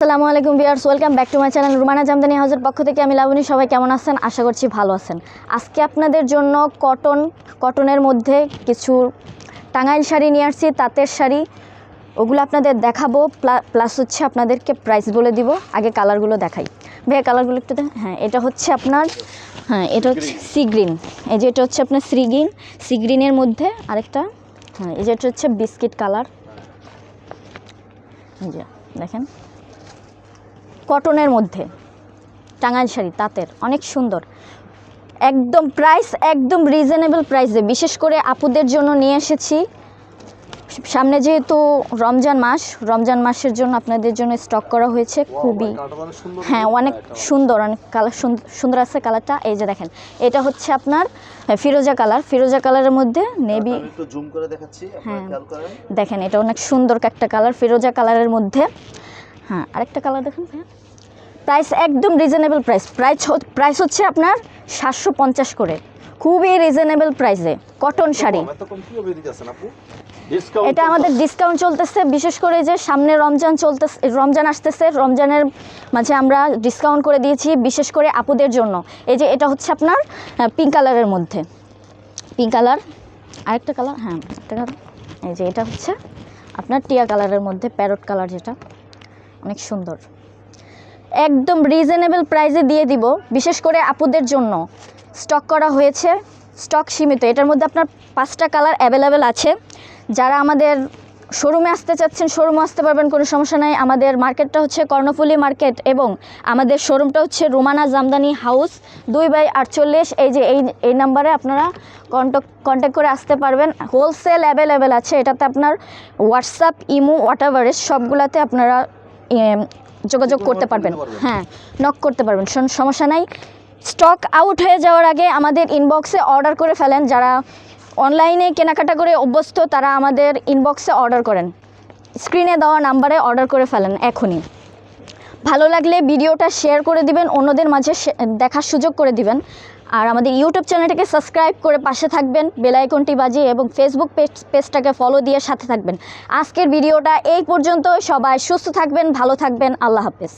আসসালামু আলাইকুম viewers welcome back to my channel Rumana Jamdani হাউসের পক্ষ থেকে আমি লাবণী। সবাই কেমন আছেন? আশা করছি ভালো আছেন। আজকে আপনাদের জন্য কটন কটনের মধ্যে কিছু টাঙ্গাইল শাড়ি নিয়ে আসছি তাঁতের শাড়ি। ওগুলো আপনাদের দেখাবো প্লাস হচ্ছে আপনাদেরকে প্রাইস বলে দিব। আগে কালারগুলো দেখাই। ভাইয়া কালারগুলো একটু দেখ হ্যাঁ এটা হচ্ছে আপনার হ্যাঁ এটা হচ্ছে সি গ্রিন এই যে এটা হচ্ছে আপনার সি গ্রিন সি গ্রিনের মধ্যে আরেকটা হ্যাঁ এই যে এটা হচ্ছে বিস্কিট কালার এই যে দেখেন। কটনের মধ্যে। টাঙ্গাইল শাড়ি তাঁতের অনেক সুন্দর। একদম প্রাইস একদম রিজনেবল প্রাইসে বিশেষ করে আপুদের জন্য নিয়ে এসেছি। সামনে যেহেতু রমজান মাস রমজান মাসের জন্য আপনাদের জন্য স্টক করা হয়েছে খুবই হ্যাঁ অনেক সুন্দর অনেক কালার সুন্দর আছে কালারটা। এই যে দেখেন এটা হচ্ছে আপনার হ্যাঁ, ফিরোজা কালার। ফিরোজা কালারের মধ্যে নেভি হ্যাঁ। দেখেন এটা অনেক সুন্দর একটা কালার ফিরোজা কালারের মধ্যে। হ্যাঁ আরেকটা কালার দেখেন দেখুন প্রাইস একদম রিজনেবল প্রাইস প্রাইস প্রাইস হচ্ছে আপনার সাতশো পঞ্চাশ করে। খুবই রিজনেবল প্রাইসে কটন শাড়ি। এটা আমাদের ডিসকাউন্ট চলতেছে বিশেষ করে যে সামনে রমজান চলতেছে রমজান আসতেছে রমজানের মাঝে আমরা ডিসকাউন্ট করে দিয়েছি বিশেষ করে আপুদের জন্য। এই যে এটা হচ্ছে আপনার পিঙ্ক কালারের মধ্যে। পিঙ্ক কালার আরেকটা কালার হ্যাঁ একটা কালার এই যে এটা হচ্ছে আপনার টিয়া কালারের মধ্যে প্যারট কালার যেটা। অনেক সুন্দর। একদম রিজনেবল প্রাইসে দিয়ে দিব, বিশেষ করে আপুদের জন্য। স্টক করা হয়েছে স্টক সীমিত। এটার মধ্যে আপনার পাঁচটা কালার অ্যাভেলেবেল আছে। যারা আমাদের শোরুমে আসতে চাচ্ছেন শোরুমে আসতে পারবেন, কোনো সমস্যা নাই। আমাদের মার্কেটটা হচ্ছে কর্ণফুলি মার্কেট এবং আমাদের শোরুমটা হচ্ছে রুমানা জামদানি হাউস দুই বাই আটচল্লিশ। এই যে, এই এই নাম্বারে আপনারা কন্ট্যাক্ট কন্ট্যাক্ট করে আসতে পারবেন। হোলসেল অ্যাভেলেবেল আছে। এটাতে আপনার হোয়াটসঅ্যাপ ইমো হোয়াটাভারেস সবগুলাতে আপনারা যোগাযোগ করতে পারবেন। হ্যাঁ নক করতে পারবেন। শোন- সমস্যা নাই। স্টক আউট হয়ে যাওয়ার আগে আমাদের ইনবক্সে অর্ডার করে ফেলেন। যারা অনলাইনে কেনাকাটা করে অভ্যস্ত তারা আমাদের ইনবক্সে অর্ডার করেন। স্ক্রিনে দেওয়া নাম্বারে অর্ডার করে ফেলেন এখনই। ভালো লাগলে ভিডিওটা শেয়ার করে দিবেন। অন্যদের মাঝে দেখার সুযোগ করে দিবেন। আর আমাদের ইউটিউব চ্যানেলটাকে সাবস্ক্রাইব করে পাশে থাকবেন বেলাইকনটি বাজিয়ে এবং ফেসবুক পেজ পেজটাকে ফলো দিয়ে সাথে থাকবেন। আজকের ভিডিওটা এই পর্যন্ত সবাই সুস্থ থাকবেন, ভালো থাকবেন, আল্লাহ হাফেজ।